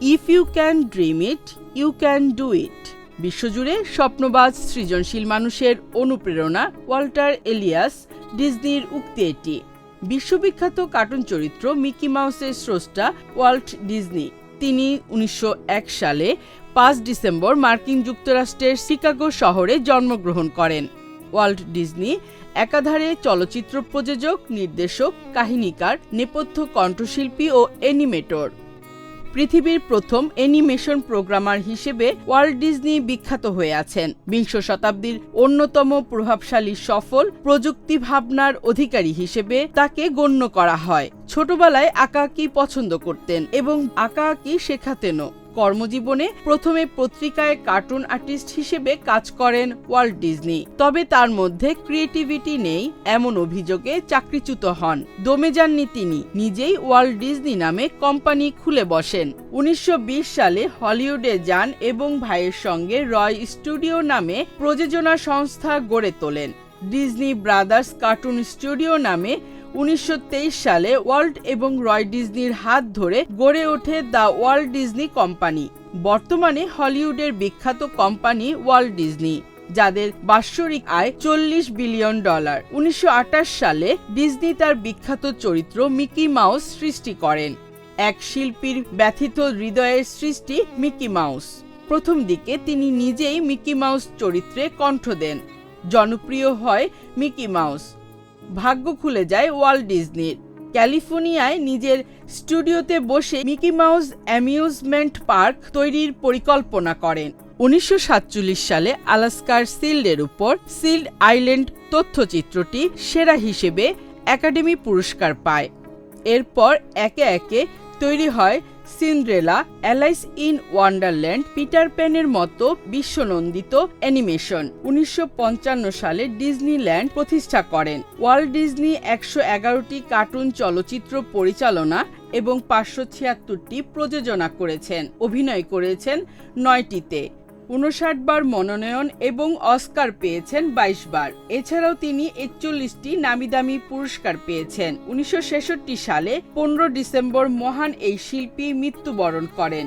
If you can dream it you can do it বিশ্বজুড়ে স্বপ্নবাজ সৃজনশীল মানুষের অনুপ্রেরণা ওয়াল্টার এলিয়াস ডিজনির উক্তি এটি। বিশ্ববিখ্যাত কার্টুন চরিত্র মিকি মাউসের স্রষ্টা ওয়াল্ট ডিজনি। তিনি উনিশশো এক সালে পাঁচ ডিসেম্বর মার্কিন যুক্তরাষ্ট্রের শিকাগো শহরে জন্মগ্রহণ করেন। ওয়াল্ট ডিজনি একাধারে চলচ্চিত্র প্রযোজক, নির্দেশক, কাহিনীকার, নেপথ্য কণ্ঠশিল্পী ও অ্যানিমেটর। পৃথিবীর প্রথম অ্যানিমেশন প্রোগ্রামার হিসেবে ওয়ার্ল্ড ডিজনি বিখ্যাত হয়ে আছেন। বিংশ শতাব্দীর অন্যতম প্রভাবশালী সফল প্রযুক্তি ভাবনার অধিকারী হিসেবে তাকে গণ্য করা হয়। ছোটবেলায় আঁকাআঁকি পছন্দ করতেন এবং আঁকাআঁকি শেখাতেনও। কর্মজীবনে প্রথমে পত্রিকায় কার্টুন আর্টিস্ট হিসেবে কাজ করেন ওয়াল্ট ডিজনি। তবে তার মধ্যে ক্রিয়েটিভিটি নেই, এমন অভিযোগে চাকরিচ্যুত হন। দমে যাননি তিনি, নিজেই ওয়াল্ট ডিজনি নামে কোম্পানি খুলে বসেন। উনিশশো বিশ সালে হলিউডে যান এবং ভাইয়ের সঙ্গে রয় স্টুডিও নামে প্রযোজনা সংস্থা গড়ে তোলেন। ডিজনি ব্রাদার্স কার্টুন স্টুডিও নামে উনিশশো তেইশ সালে ওয়াল্ট এবং রয় ডিজনির হাত ধরে গড়ে ওঠে দ্য ওয়াল্ট ডিজনি কোম্পানি। বর্তমানে হলিউডের বিখ্যাত কোম্পানি ওয়াল্ট ডিজনি, যাদের বাৎসরিক আয় চল্লিশ বিলিয়ন ডলার। উনিশশো আটাশ সালে ডিজনি তার বিখ্যাত চরিত্র মিকি মাউস সৃষ্টি করেন। এক শিল্পীর ব্যথিত হৃদয়ের সৃষ্টি মিকি মাউস। প্রথম দিকে তিনি নিজেই মিকি মাউস চরিত্রে কণ্ঠ দেন। জনপ্রিয় হয় মিকি মাউস। ভাগ্য খুলে যায় ওয়াল্ট ডিজনির। ক্যালিফোর্নিয়ায় নিজের স্টুডিওতে বসে মিকি মাউস অ্যামিউজমেন্ট পার্ক তৈরির পরিকল্পনা করেন। উনিশশো সাতচল্লিশ সালে আলাস্কার সিল্ডের উপর সিল্ড আইল্যান্ড তথ্যচিত্রটি সেরা হিসেবে একাডেমি পুরস্কার পায়। এরপর একে একে তৈরি হয় Cinderella, Alice in Wonderland, Peter প্যানের মতো বিশ্বনন্দিত অ্যানিমেশন উনিশশো পঞ্চান্ন সালে ডিজনিল্যান্ড প্রতিষ্ঠা করেন। ওয়ার্ল্ড ডিজনি একশো এগারোটি কার্টুন চলচ্চিত্র পরিচালনা এবং পাঁচশো ছিয়াত্তরটি প্রযোজনা করেছেন। অভিনয় করেছেন নয়টিতে। উনষাট বার মনোনয়ন এবং অস্কার পেয়েছেন বাইশ বার। এছাড়াও তিনি একচল্লিশটি নামিদামি পুরস্কার পেয়েছেন। উনিশশো ছেষট্টি সালে পনেরো ডিসেম্বর মহান এই শিল্পী মৃত্যুবরণ করেন।